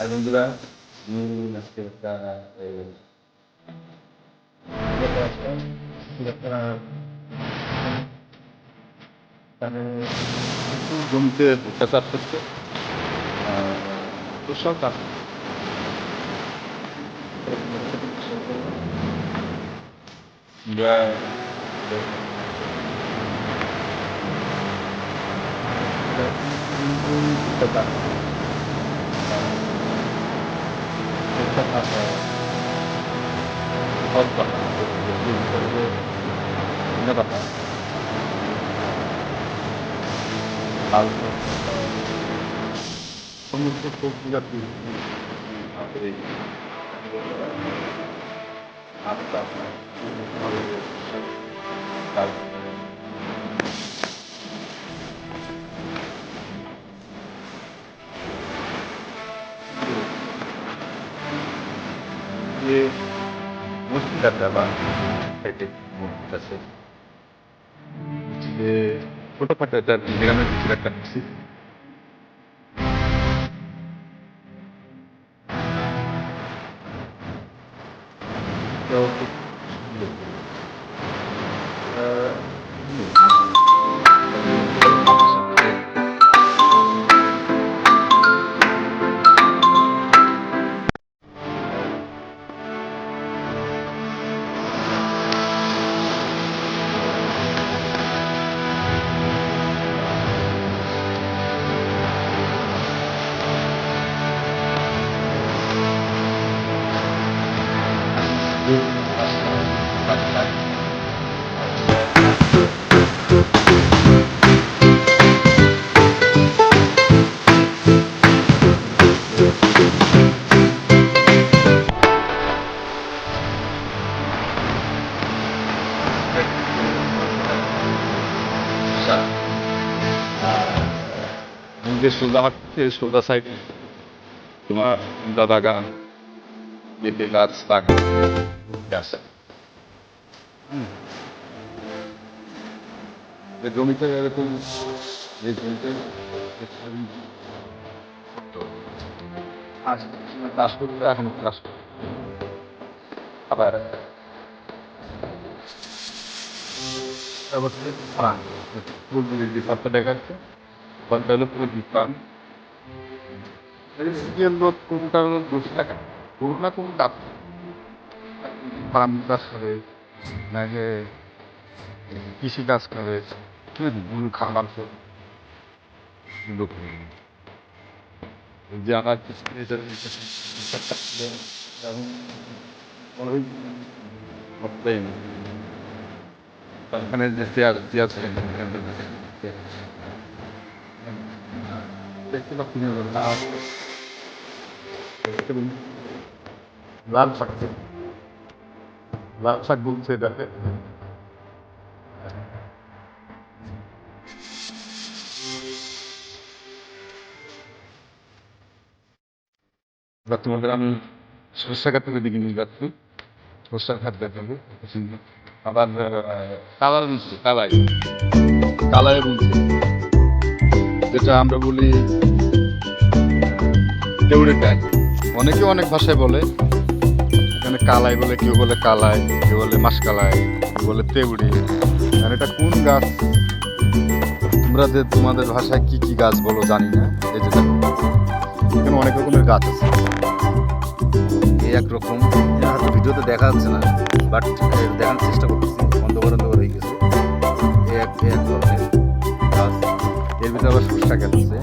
alumbrado y una cierta eh, decoración, cierta vou meter o casaco para ah, ser. Vou saltar. Já. Casaco. একটা একটা মানে একটু জমিতে ভুট্টা চাষ করছে তোষাও চাষ আমরা ভুট্টা চাষ ভুট্টা চাষ হয় সব কথা ধন্যবাদ কথা লাল সমস্ত সবজি জাতি আমাদের এই আত্মা তার যে মুসলিমরা বা খাইতে মন আছে যে ছোটখাটো একটা গ্রামের কিছু একটা যে সোজা হাঁটছে সোজা সাইডে তোমার দাদা গান পেঁপে গাছ বাগান। আছে যে জমিতে এরকম যে জমিতে চাষ করতে এখন চাষ আবার দেখাচ্ছে লোক কোন কারণে দুশো টাকা কোন না কোন দাম। ফার্ম চাষ করে নাকি কৃষি কাজ করে খাবার আমার ওখানে যে চেয়ার চেয়ার দেখতে পাচ্ছি না লাল শাক লাল শাক বলছে এটাকে তোমাদের আমি সর্ষা খাত থেকে দিকে নিয়ে যাচ্ছি সর্ষার খাত দেখাবো আবার কালাই কালাই বলছে যেটা আমরা বলি দেউড়ে ডাল অনেকে অনেক ভাষায় বলে, এখানে কালাই বলে, কেউ বলে কালাই, কেউ বলে মাসকালাই, কেউ বলে তেউড়ি। আর এটা কোন গাছ? তোমরা যে তোমাদের ভাষায় কি কি গাছ বলো জানি না, এই যে এখানে অনেক রকমের গাছ আছে। এই একরকম হয়তো ভিডিওতে দেখা যাচ্ছে না বাট দেখানোর চেষ্টা করতেছি, অন্ধকার অন্ধকার হয়ে গেছে। এক এক ধরনের এর ভিতরে আবার সর্ষা গাছ আছে।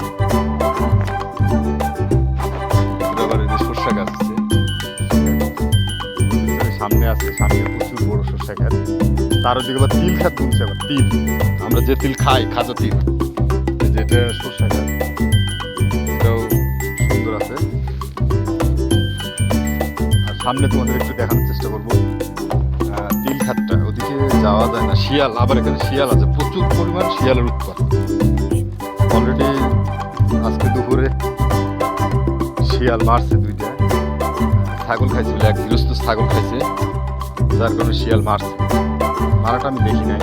সর্ষা গাছ আছে। সামনে আছে, সামনে প্রচুর বড় সর্ষা গাছ। তার ওদিকে আবার তিল খাত বলছে আবার তিল। আমরা যে তিল খাই, খাজা তিল। এই যে এটা সর্ষা গাছ। এটাও সুন্দর আছে। আর সামনে তোমাদের একটু দেখানোর চেষ্টা করব। তিল খাতটা, ওদিকে যাওয়া যায় না। শিয়াল, আবার এখানে শিয়াল আছে। প্রচুর পরিমাণ শিয়ালের উৎপাদ অলরেডি আজকে দুপুরে শিয়াল মারছে দুইটা। ছাগল খাইছে বলে এক গৃহস্থ ছাগল খাইছে, যার কারণে শিয়াল মারছে। মারাটা আমি দেখি নাই।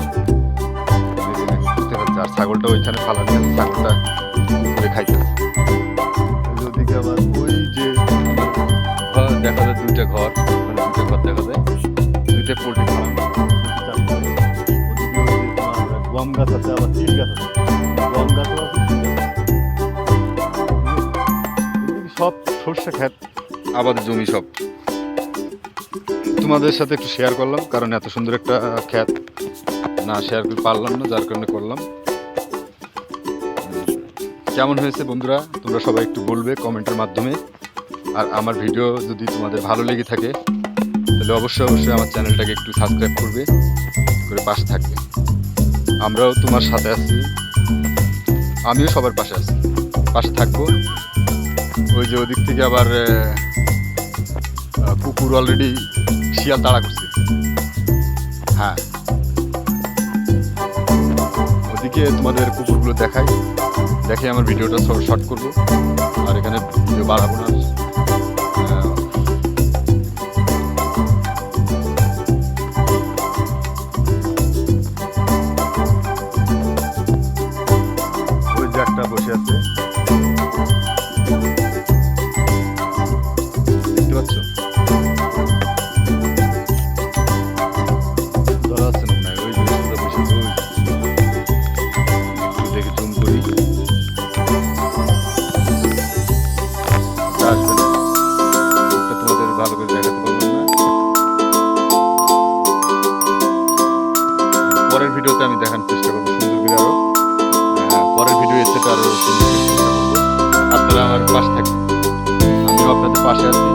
আর ছাগলটা ওইখানে ফালানি আছে, ছাগলটা দুপুরে খাইতেছে। ওদিকে আবার ওই যে দেখা যায়, দুইটা ঘর মানে দুইটা ঘর দেখা যায়, দুইটা পোল্ট্রি ফার্ম। আবার গম সব সর্ষে ক্ষেত, আবাদের জমি সব। তোমাদের সাথে একটু শেয়ার করলাম, কারণ এত সুন্দর একটা খ্যাত না শেয়ার করতে পারলাম না, যার কারণে করলাম। কেমন হয়েছে বন্ধুরা? তোমরা সবাই একটু বলবে কমেন্টের মাধ্যমে। আর আমার ভিডিও যদি তোমাদের ভালো লেগে থাকে, তাহলে অবশ্যই অবশ্যই আমার চ্যানেলটাকে একটু সাবস্ক্রাইব করবে, করে পাশে থাকবে। আমরাও তোমার সাথে আছি। আমিও সবার পাশে আছি। পাশে থাকব। ওই যে ওদিক থেকে আবার কুকুর অলরেডি শিয়াল তাড়া করছে। হ্যাঁ। ওদিকে তোমাদের কুকুরগুলো দেখাই। দেখে আমার ভিডিওটা শর্ট করব। আর এখানে ভিডিও বাড়াবো না। ভিডিওতে আমি দেখানোর চেষ্টা করব। সুন্দর করে আরও। পরের ভিডিও এসে আরও সুন্দর আপনারা আমার পাশে থাকবেন। আমিও আপনাদের পাশে আছি।